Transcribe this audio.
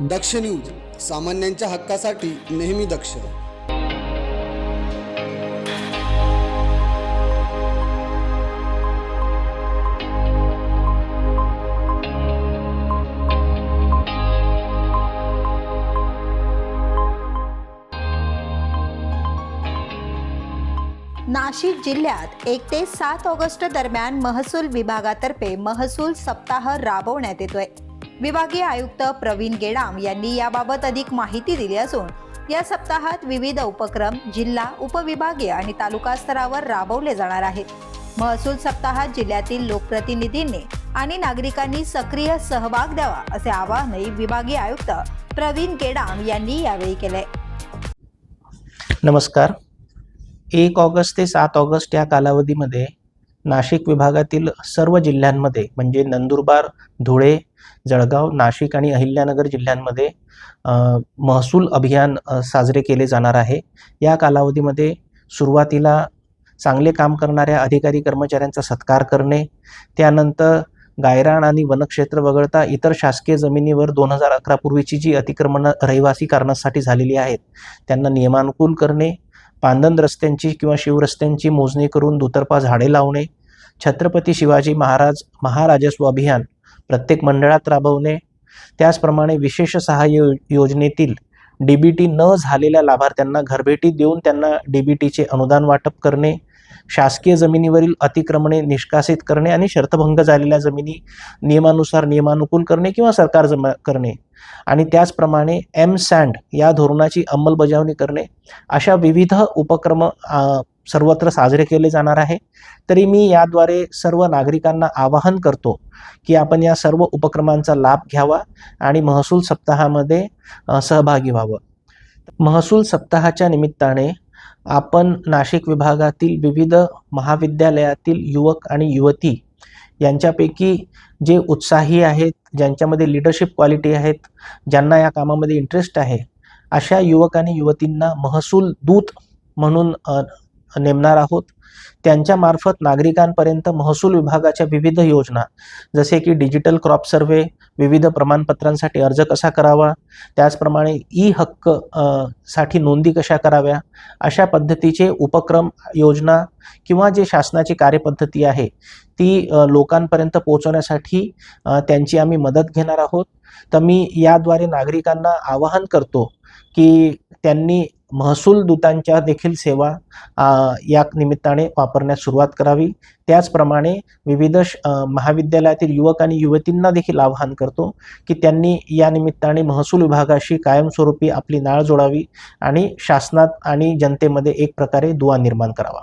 दक्ष news सामान्यांच्या हक्कासाठी नेहमी दक्ष. नाशिक जिल्ह्यात एक ते सात ऑगस्ट दरम्यान महसूल विभागातर्फे महसूल सप्ताह राबवण्यात येतोय. विभागीय आयुक्त प्रवीण गेडाम यांनी याबाबत अधिक माहिती दिली असून या सप्ताहात विविध उपक्रम जिल्हा उपविभागीय आणि तालुका स्तरावर राबवले जाणार आहेत. महसूल सप्ताहात जिल्ह्यातील लोकप्रतिनिधींनी आणि नागरिकांनी सक्रिय सहभाग द्यावा असे आवाहनही विभागीय आयुक्त प्रवीण गेडाम यांनी यावेळी केले. नमस्कार. एक ऑगस्ट ते सात ऑगस्ट या कालावधीमध्ये नाशिक विभागातील सर्व जिल्ह्यांमध्ये म्हणजे नंदुरबार धुळे जळगाव नाशिक आणि अहिल्यानगर जिल्ह्यांमध्ये महसूल अभियान साजरे केले जाणार आहे. या कालावधीमध्ये सुरुवातीला चांगले काम करणाऱ्या अधिकारी कर्मचाऱ्यांचा सत्कार करणे त्यानंतर गायराण आणि वनक्षेत्र वगळता इतर शासकीय जमिनीवर दोन हजार अकरा पूर्वीची जी अतिक्रमणं रहिवासी कारणासाठी झालेली आहेत त्यांना नियमानुकूल करणे पांदन रस्त्यांची किंवा शिवरस्त्यांची मोजणी करून दुतर्फा झाडे लावणे छत्रपती शिवाजी महाराज महाराजस्व अभियान प्रत्येक मंडळात राबवणे त्याचप्रमाणे विशेष सहाय्य योजनेतील डी बी टी न झालेल्या लाभार्थ्यांना घरभेटी देऊन त्यांना डी बी टीचे अनुदान वाटप करणे शासकीय जमिनीवरील अतिक्रमणे निष्कासित करणे आणि शर्तभंग झालेल्या जमिनी नियमानुसार नियमानुकूल करणे किंवा सरकार जमा करणे. आणि त्याचप्रमाणे एम सँड या धोरणाची अंमलबजावणी करणे अशा विविध उपक्रम सर्वत्र साजरे केले जाणार आहे. तरी मी याद्वारे सर्व नागरिकांना आवाहन करतो की आपण या सर्व उपक्रमांचा लाभ घ्यावा आणि महसूल सप्ताहामध्ये सहभागी व्हावं. महसूल सप्ताहाच्या निमित्ताने आपण नाशिक विभागातील विविध महाविद्यालयातील युवक आणि युवती यांच्यापैकी जे उत्साही आहेत ज्यांच्यामध्ये लिडरशिप क्वालिटी आहेत ज्यांना या कामामध्ये इंटरेस्ट आहे अशा युवक आणि युवतींना महसूल दूत म्हणून नेमणार आहोत. त्यांच्या मार्फत नागरिकांपर्यंत महसूल विभागाच्या विविध योजना जसे की डिजिटल क्रॉप सर्वे विविध प्रमाणपत्रांसाठी अर्ज कसा करावा त्याचप्रमाणे ई हक्कसाठी नोंदी कशा कराव्या अशा पद्धतीचे उपक्रम योजना किंवा जे शासनाची कार्यपद्धती आहे ती लोकांपर्यंत पोहोचवण्यासाठी त्यांची आम्ही मदत घेणार आहोत. तर मी याद्वारे नागरिकांना आवाहन करतो की त्यांनी महसूल दूतांच्या देखील सेवा या निमित्ताने वापरण्यास सुरुवात करावी. त्याचप्रमाणे विविध श- महाविद्यालयातील युवक आणि युवतींना देखील आवाहन करतो की त्यांनी या निमित्ताने महसूल विभागाशी कायमस्वरूपी आपली नाळ जोडावी आणि शासनात आणि जनतेमध्ये एक प्रकारे दुवा निर्माण करावा.